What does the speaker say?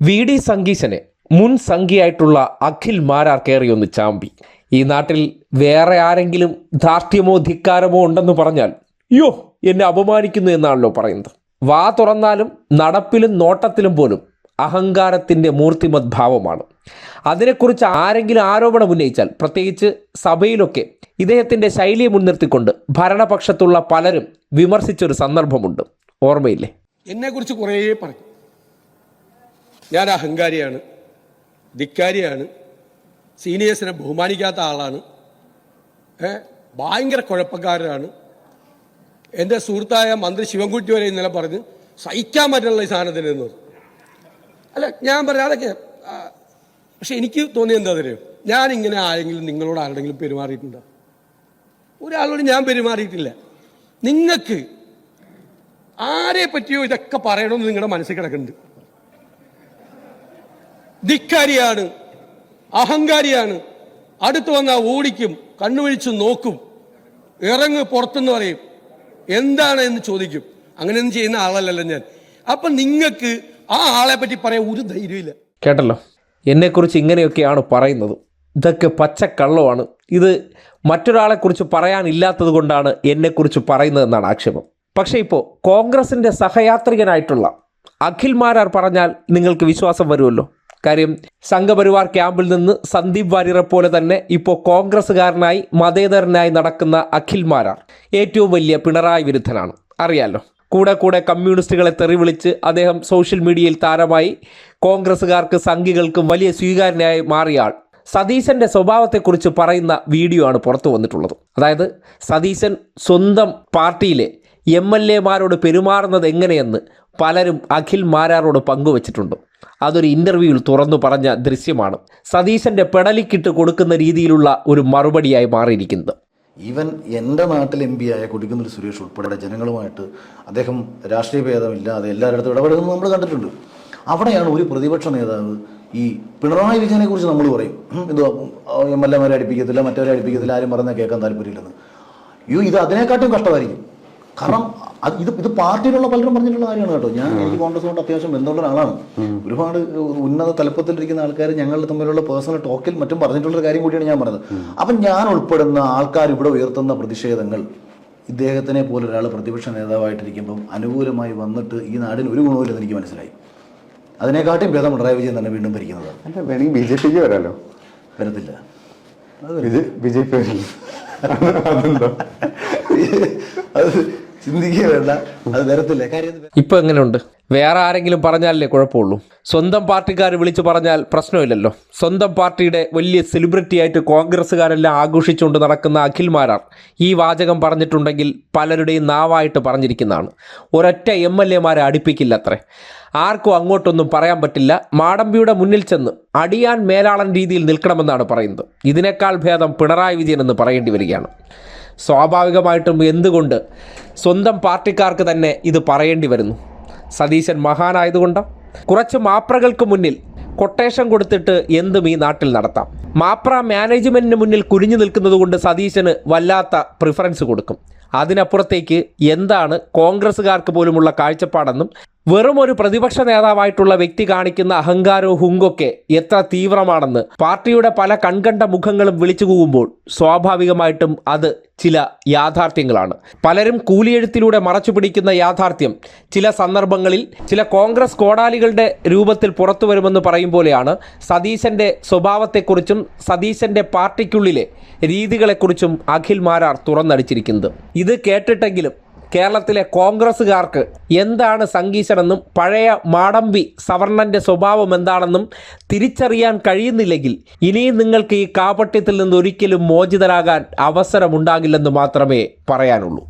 V D സംഗീശനെ മുൻ സംഖ്യയായിട്ടുള്ള അഖിൽ മാരാർ കയറിയൊന്ന് ചാമ്പി. ഈ നാട്ടിൽ വേറെ ആരെങ്കിലും ധാർഷ്ട്യമോ ധിക്കാരമോ ഉണ്ടെന്ന് പറഞ്ഞാൽ യോ എന്നെ അപമാനിക്കുന്നു എന്നാണല്ലോ പറയുന്നത്. വാ തുറന്നാലും നടപ്പിലും നോട്ടത്തിലും പോലും അഹങ്കാരത്തിന്റെ മൂർത്തിമത് ഭാവമാണ് അതിനെക്കുറിച്ച് ആരെങ്കിലും ആരോപണം ഉന്നയിച്ചാൽ പ്രത്യേകിച്ച് സഭയിലൊക്കെ ഇദ്ദേഹത്തിന്റെ ശൈലിയെ മുൻനിർത്തിക്കൊണ്ട് ഭരണപക്ഷത്തുള്ള പലരും വിമർശിച്ചൊരു സന്ദർഭമുണ്ട്. ഓർമ്മയില്ലേ? എന്നെക്കുറിച്ച് കുറേ പറഞ്ഞു. ഞാൻ അഹങ്കാരിയാണ് ധിക്കാരിയാണ് സീനിയേഴ്സിനെ ബഹുമാനിക്കാത്ത ആളാണ് ഭയങ്കര കുഴപ്പക്കാരനാണ്. എന്റെ സുഹൃത്തായ മന്ത്രി ശിവൻകുട്ടി വരെ ഇന്നലെ പറഞ്ഞ് സഹിക്കാൻ പറ്റുള്ള ഈ സാധനത്തിന് എന്ന് അല്ല ഞാൻ പറഞ്ഞ അതൊക്കെ പക്ഷെ എനിക്ക് തോന്നിയത് എന്താ തരും ഞാൻ ഇങ്ങനെ ആരെങ്കിലും നിങ്ങളോട് ആരുടെങ്കിലും പെരുമാറിയിട്ടുണ്ടോ? ഒരാളോട് ഞാൻ പെരുമാറിയിട്ടില്ല. നിങ്ങൾക്ക് ആരെ പറ്റിയോ ഇതൊക്കെ പറയണമെന്ന് നിങ്ങളുടെ മനസ്സിൽ കിടക്കുന്നുണ്ട്. ധിക്കാരിയാണ് അഹങ്കാരിയാണ്. അടുത്ത് വന്നാൽ ഓടിക്കും കണ്ണുവിഴിച്ച് നോക്കും. ഇറങ്ങ് പുറത്തെന്ന് പറയും എന്താണ്? എന്ന് ചോദിക്കും. അങ്ങനെയൊന്നും ചെയ്യുന്ന ആളല്ലല്ലോ ഞാൻ. അപ്പൊ നിങ്ങൾക്ക് ആ ആളെ പറ്റി പറയാൻ ഒരു ധൈര്യമില്ല കേട്ടല്ലോ? എന്നെക്കുറിച്ച് ഇങ്ങനെയൊക്കെയാണ് പറയുന്നത്. ഇതൊക്കെ പച്ചക്കള്ളമാണ്. ഇത് മറ്റൊരാളെക്കുറിച്ച് പറയാനില്ലാത്തത് കൊണ്ടാണ് എന്നെക്കുറിച്ച് പറയുന്നതെന്നാണ് ആക്ഷേപം. പക്ഷേ ഇപ്പോൾ കോൺഗ്രസിന്റെ സഹയാത്രികനായിട്ടുള്ള അഖിൽ മാരാർ പറഞ്ഞാൽ നിങ്ങൾക്ക് വിശ്വാസം വരുമല്ലോ? കാര്യം സംഘപരിവാർ ക്യാമ്പിൽ നിന്ന് സന്ദീപ് വാര്യറെ പോലെ തന്നെ ഇപ്പോൾ കോൺഗ്രസ്സുകാരനായി മതേതരനായി നടക്കുന്ന അഖിൽ മാരാർ ഏറ്റവും വലിയ പിണറായി വിരുദ്ധനാണ്. അറിയാലോ? കൂടെ കൂടെ കമ്മ്യൂണിസ്റ്റുകളെ തെറിവിളിച്ച് അദ്ദേഹം സോഷ്യൽ മീഡിയയിൽ താരമായി കോൺഗ്രസ്സുകാർക്ക് സംഘികൾക്കും വലിയ സ്വീകാര്യനായി മാറിയ ആൾ സതീശന്റെ സ്വഭാവത്തെക്കുറിച്ച് പറയുന്ന വീഡിയോ ആണ് പുറത്തു വന്നിട്ടുള്ളത്. അതായത് സതീശൻ സ്വന്തം പാർട്ടിയിലെ എം എൽ എമാരോട് പെരുമാറുന്നത് എങ്ങനെയെന്ന് പലരും അഖിൽ മാരാറോട് പങ്കുവച്ചിട്ടുണ്ട്. അതൊരു ഇന്റർവ്യൂവിൽ തുറന്നു പറഞ്ഞ ദൃശ്യമാണ്. സതീശന്റെ പെടലിക്കിട്ട് കൊടുക്കുന്ന രീതിയിലുള്ള ഒരു മറുപടിയായി മാറിയിരിക്കുന്നത്. ഈവൻ എന്റെ നാട്ടിൽ എം പി ആയ കൊടിക്കുന്നിൽ സുരേഷ് ഉൾപ്പെടെ ജനങ്ങളുമായിട്ട് അദ്ദേഹം രാഷ്ട്രീയ ഭേദമില്ലാതെ എല്ലാവരുടെ ഇടപെടുന്നത് നമ്മൾ കണ്ടിട്ടുണ്ട്. അവിടെയാണ് ഒരു പ്രതിപക്ഷ നേതാവ് ഈ പിണറായി വിജയനെ കുറിച്ച് നമ്മൾ പറയും. എന്തോ എം എൽ എമാരെ അടുപ്പിക്കത്തില്ല മറ്റവരെ അടുപ്പിക്കത്തില്ല ആരും പറഞ്ഞാൽ കേൾക്കാൻ താല്പര്യമില്ലെന്ന്. അയ്യോ ഇത് അതിനെക്കാട്ടും കഷ്ടമായിരിക്കും. കാരണം അത് ഇത് ഇത് പാർട്ടിയിലുള്ള പലരും പറഞ്ഞിട്ടുള്ള കാര്യമാണ് കേട്ടോ. ഞാൻ എനിക്ക് കോൺഗ്രസ് കൊണ്ട് അത്യാവശ്യം ബന്ധമുള്ള ഒരാളാണ്. ഒരുപാട് ഉന്നത തലപ്പത്തിലിരിക്കുന്ന ആൾക്കാർ ഞങ്ങൾ തമ്മിലുള്ള പേഴ്സണൽ ടോക്കിൽ മറ്റും പറഞ്ഞിട്ടുള്ള കാര്യം കൂടിയാണ് ഞാൻ പറഞ്ഞത്. അപ്പം ഞാൻ ഉൾപ്പെടുന്ന ആൾക്കാർ ഇവിടെ ഉയർത്തുന്ന പ്രതിഷേധങ്ങൾ ഇദ്ദേഹത്തിനെ പോലെ ഒരാൾ പ്രതിപക്ഷ നേതാവായിട്ടിരിക്കുമ്പം അനുകൂലമായി വന്നിട്ട് ഈ നാടിന് ഒരു ഗുണവുമില്ലെന്ന് എനിക്ക് മനസ്സിലായി. അതിനെക്കാട്ടും ഭേദം പിണറായി വിജയൻ തന്നെ വീണ്ടും ഭരിക്കുന്നത്. അല്ല വേണമെങ്കിൽ ബി ജെ പിക്ക് വരാലോ? വരത്തില്ല. ബി ജെ പി വരില്ല. അതെന്താ? അത് ഇപ്പൊ എങ്ങനെയുണ്ട്? വേറെ ആരെങ്കിലും പറഞ്ഞാലല്ലേ കുഴപ്പമുള്ളൂ? സ്വന്തം പാർട്ടിക്കാർ വിളിച്ചു പറഞ്ഞാൽ പ്രശ്നമില്ലല്ലോ. സ്വന്തം പാർട്ടിയുടെ വലിയ സെലിബ്രിറ്റി ആയിട്ട് കോൺഗ്രസ്സുകാരെല്ലാം ആഘോഷിച്ചുകൊണ്ട് നടക്കുന്ന അഖിൽമാരാർ ഈ വാചകം പറഞ്ഞിട്ടുണ്ടെങ്കിൽ പലരുടെയും നാവായിട്ട് പറഞ്ഞിരിക്കുന്നതാണ്. ഒരൊറ്റ എം എൽ എമാരെ അടുപ്പിക്കില്ല അത്രേ ആർക്കും അങ്ങോട്ടൊന്നും പറയാൻ പറ്റില്ല. മാടമ്പിയുടെ മുന്നിൽ ചെന്ന് അടിയാൻ മേലാളൻ രീതിയിൽ നിൽക്കണമെന്നാണ് പറയുന്നത്. ഇതിനേക്കാൾ ഭേദം പിണറായി വിജയൻ എന്ന് പറയേണ്ടി വരികയാണ്. സ്വാഭാവികമായിട്ടും എന്തുകൊണ്ട് സ്വന്തം പാർട്ടിക്കാർക്ക് തന്നെ ഇത് പറയേണ്ടി വരുന്നു? സതീശൻ മഹാനായതുകൊണ്ട്? കുറച്ച് മാപ്രകൾക്ക് മുന്നിൽ കൊട്ടേഷൻ കൊടുത്തിട്ട് എന്തും ഈ നാട്ടിൽ നടത്താം. മാപ്ര മാനേജ്മെന്റിന് മുന്നിൽ കുനിഞ്ഞു നിൽക്കുന്നത് കൊണ്ട് സതീശന് വല്ലാത്ത പ്രിഫറൻസ് കൊടുക്കും. അതിനപ്പുറത്തേക്ക് എന്താണ് കോൺഗ്രസ്സുകാർക്ക് പോലുമുള്ള കാഴ്ചപ്പാടെന്നും വെറും ഒരു പ്രതിപക്ഷ നേതാവായിട്ടുള്ള വ്യക്തി കാണിക്കുന്ന അഹങ്കാരവും ഹുങ്കൊക്കെ എത്ര തീവ്രമാണെന്ന് പാർട്ടിയുടെ പല കൺകണ്ട മുഖങ്ങളും വിളിച്ചു കൂവുമ്പോൾ സ്വാഭാവികമായിട്ടും അത് ചില യാഥാർത്ഥ്യങ്ങളാണ്. പലരും കൂലിയെഴുത്തിലൂടെ മറച്ചു പിടിക്കുന്ന യാഥാർത്ഥ്യം ചില സന്ദർഭങ്ങളിൽ ചില കോൺഗ്രസ് കോടാലികളുടെ രൂപത്തിൽ പുറത്തു വരുമെന്ന് പറയും പോലെയാണ് സതീശന്റെ സ്വഭാവത്തെക്കുറിച്ചും സതീശന്റെ പാർട്ടിക്കുള്ളിലെ രീതികളെക്കുറിച്ചും അഖിൽ മാരാർ തുറന്നടിച്ചിരിക്കുന്നത്. ഇത് കേട്ടിട്ടെങ്കിലും കേരളത്തിലെ കോൺഗ്രസ്സുകാർക്ക് എന്താണ് സംഗീശനെന്നും പഴയ മാടമ്പി സവർണന്റെ സ്വഭാവം എന്താണെന്നും തിരിച്ചറിയാൻ കഴിയുന്നില്ലെങ്കിൽ ഇനിയും നിങ്ങൾക്ക് ഈ കാപട്യത്തിൽ നിന്ന് ഒരിക്കലും മോചിതരാകാൻ അവസരമുണ്ടാകില്ലെന്ന് മാത്രമേ പറയാനുള്ളൂ.